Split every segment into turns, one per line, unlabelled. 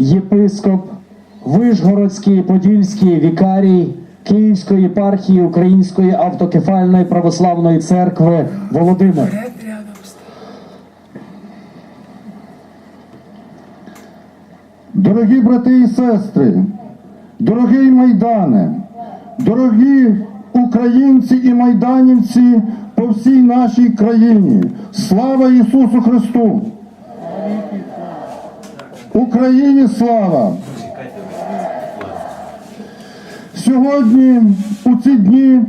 єпископ, Вишгородський Подільський вікарій Київської єпархії Української автокефальної православної церкви Володимир.
Дорогі брати і сестри, дорогий Майдане, дорогі українці і майданівці по всій нашій країні. Слава Ісусу Христу! Україні слава! Сьогодні, у ці дні,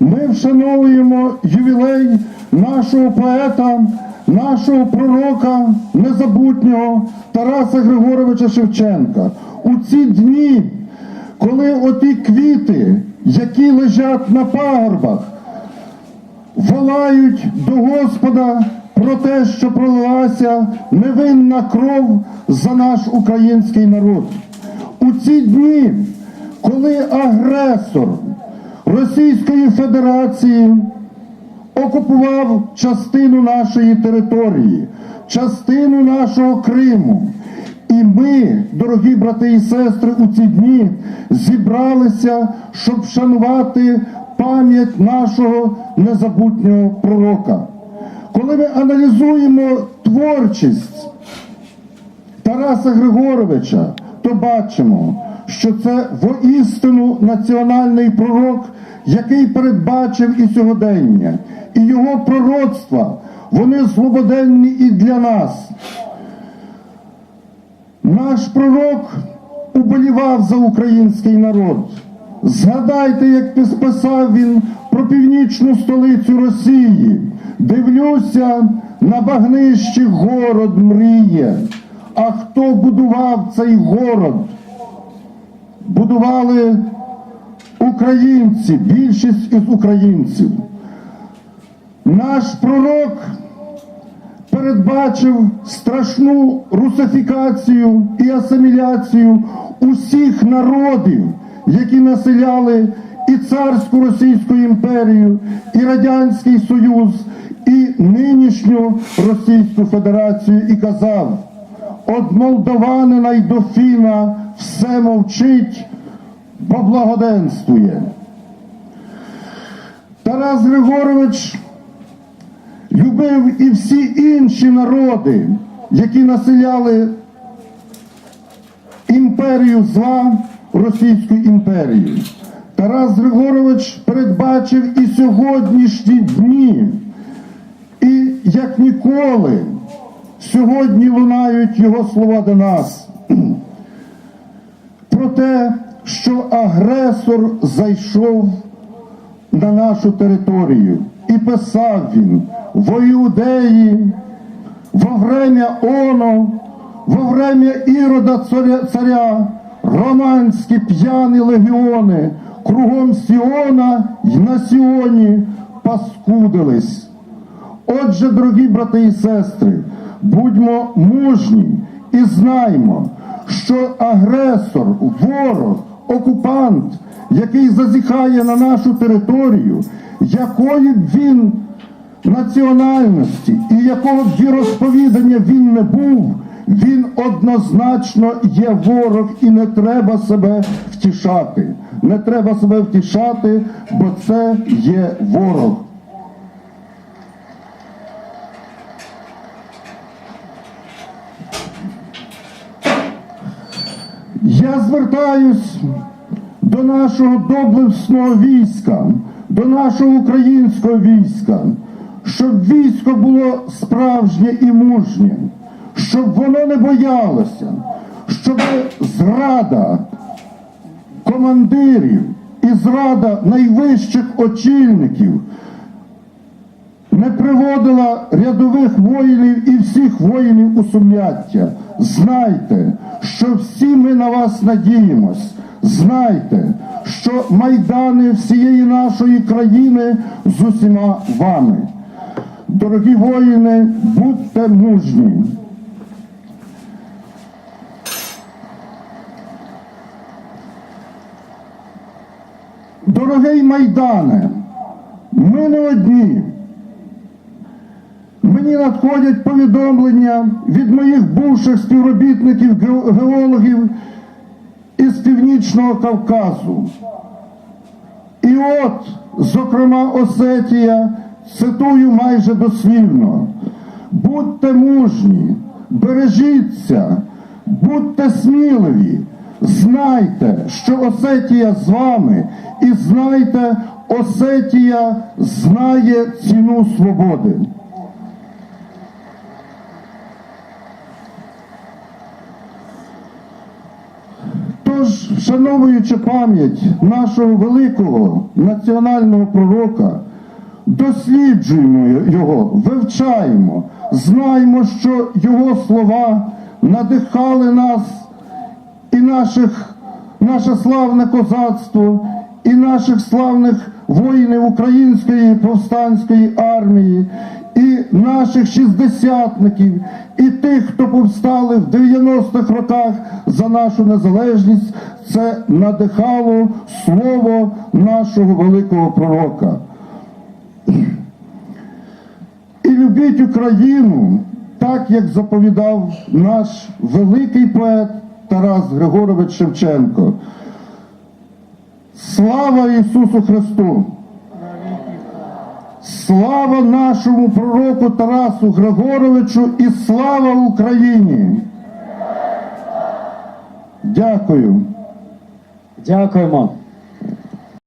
ми вшановуємо ювілей нашого поета, нашого пророка незабутнього Тараса Григоровича Шевченка. У ці дні, коли оті квіти, які лежать на пагорбах, волають до Господа про те, що пролилася невинна кров за наш український народ. У ці дні, коли агресор Російської Федерації окупував частину нашої території, частину нашого Криму. І ми, дорогі брати і сестри, у ці дні зібралися, щоб вшанувати пам'ять нашого незабутнього пророка. Коли ми аналізуємо творчість Тараса Григоровича, то бачимо, що це воістину національний пророк, який передбачив і сьогодення, і його пророцтва, вони злободенні і для нас. Наш пророк уболівав за український народ. Згадайте, як писав він північну столицю Росії. Дивлюся, на багнищі город мріє. А хто будував цей город? Будували українці, більшість із українців. Наш пророк передбачив страшну русифікацію і асиміляцію усіх народів, які населяли і царську Російську імперію, і Радянський Союз, і нинішню Російську Федерацію, і казав: от Молдованина й до Фіна все мовчить, бо благоденствує. Тарас Григорович любив і всі інші народи, які населяли імперію зла Російську імперію. Тарас Григорович передбачив і сьогоднішні дні, і як ніколи сьогодні лунають його слова до нас про те, що агресор зайшов на нашу територію. І писав він в Іудеї, во время оно, во время Ірода царя, царя романські п'яні легіони кругом Сіона й на Сіоні паскудились. Отже, дорогі брати і сестри, будьмо мужні і знаймо, що агресор, ворог, окупант, який зазіхає на нашу територію, якої б він національності і якого б віросповідання він не був, він однозначно є ворог і не треба себе втішати. Не треба себе втішати, бо це є ворог. Я звертаюсь до нашого доблесного війська, до нашого українського війська, щоб військо було справжнє і мужнє, щоб воно не боялося, щоб зрада командирів і зрада найвищих очільників не приводила рядових воїнів і всіх воїнів у сум'яття. Знайте, що всі ми на вас надіємось. Знайте, що майдани всієї нашої країни з усіма вами. Дорогі воїни, будьте мужні. Дорогий майдане, ми не одні. Мені надходять повідомлення від моїх бувших співробітників геологів із Північного Кавказу. І от, зокрема, Осетія, цитую майже дослівно: будьте мужні, бережіться, будьте сміливі, знайте, що Осетія з вами, і знайте, Осетія знає ціну свободи. Тож, вшановуючи пам'ять нашого великого національного пророка, досліджуємо його, вивчаємо, знаємо, що його слова надихали нас наших, наше славне козацтво, і наших славних воїнів Української повстанської армії, і наших шістдесятників, і тих, хто повстали в 90-х роках за нашу незалежність, це надихало слово нашого великого пророка. І любіть Україну, так як заповідав наш великий поет Тарас Григорович Шевченко. Слава Ісусу Христу! Слава нашому пророку Тарасу Григоровичу і слава Україні! Дякую.
Дякуємо.